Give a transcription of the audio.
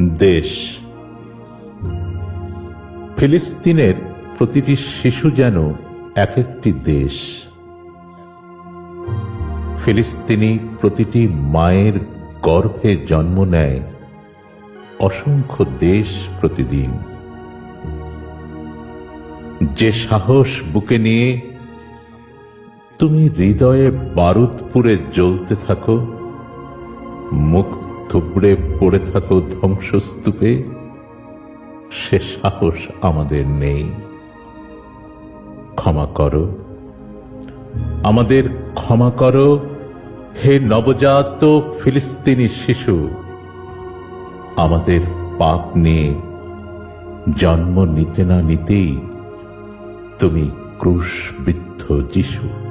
দেশ। ফিলিস্তিনের প্রতিটি শিশু যেন এক একটি দেশ। ফিলিস্তিনি প্রতিটি মায়ের গর্ভে জন্ম নেয় অসংখ্য দেশ প্রতিদিন। যে সাহস বুকে নিয়ে তুমি হৃদয়ে বারুদপুরে জ্বলতে থাকো মুখ থুবড়ে পড়ে থাকো ধ্বংসস্তূপে। সে সাহস আমাদের নেই। ক্ষমা করো। আমাদের ক্ষমা করো। হে নবজাত ফিলিস্তিনি শিশু, আমাদের পাপ নিয়ে জন্ম নিতে না নিতেই তুমি ক্রুশবিদ্ধ যিশু।